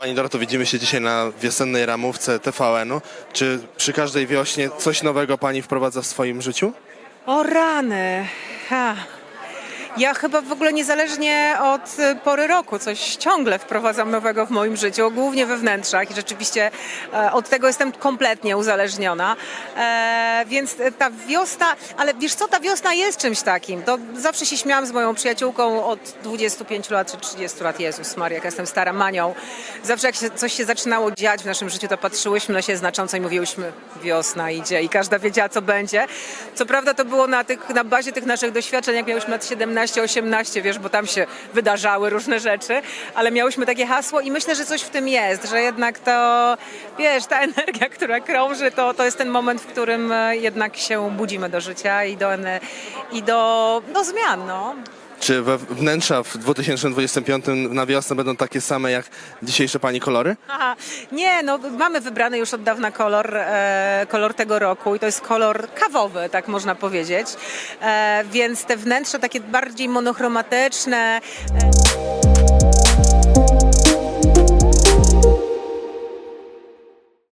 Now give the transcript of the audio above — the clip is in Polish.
Pani Doroto, widzimy się dzisiaj na wiosennej ramówce TVN-u. Czy przy każdej wiośnie coś nowego Pani wprowadza w swoim życiu? O rany. Ha. Ja chyba w ogóle niezależnie od y, pory roku coś ciągle wprowadzam nowego w moim życiu, głównie we wnętrzach i rzeczywiście e, od tego jestem kompletnie uzależniona. E, więc ta wiosna, ale wiesz co, ta wiosna jest czymś takim. To zawsze się śmiałam z moją przyjaciółką od 25 lat czy 30 lat. Jezus Maria, jak jestem stara manią. Zawsze jak coś się zaczynało dziać w naszym życiu, to patrzyłyśmy na siebie znacząco i mówiłyśmy wiosna idzie i każda wiedziała co będzie. Co prawda to było na, tych, na bazie tych naszych doświadczeń, jak miałyśmy lat 17-18, wiesz, bo tam się wydarzały różne rzeczy, ale miałyśmy takie hasło i myślę, że coś w tym jest, że jednak to, wiesz, ta energia, która krąży, to, to jest ten moment, w którym e, jednak się budzimy do życia i do, i do, do zmian, no. Czy we wnętrza w 2025 na wiosnę będą takie same jak dzisiejsze Pani kolory? Aha. Nie, no mamy wybrany już od dawna kolor, e, kolor tego roku i to jest kolor kawowy, tak można powiedzieć. E, więc te wnętrze takie bardziej monochromatyczne. E,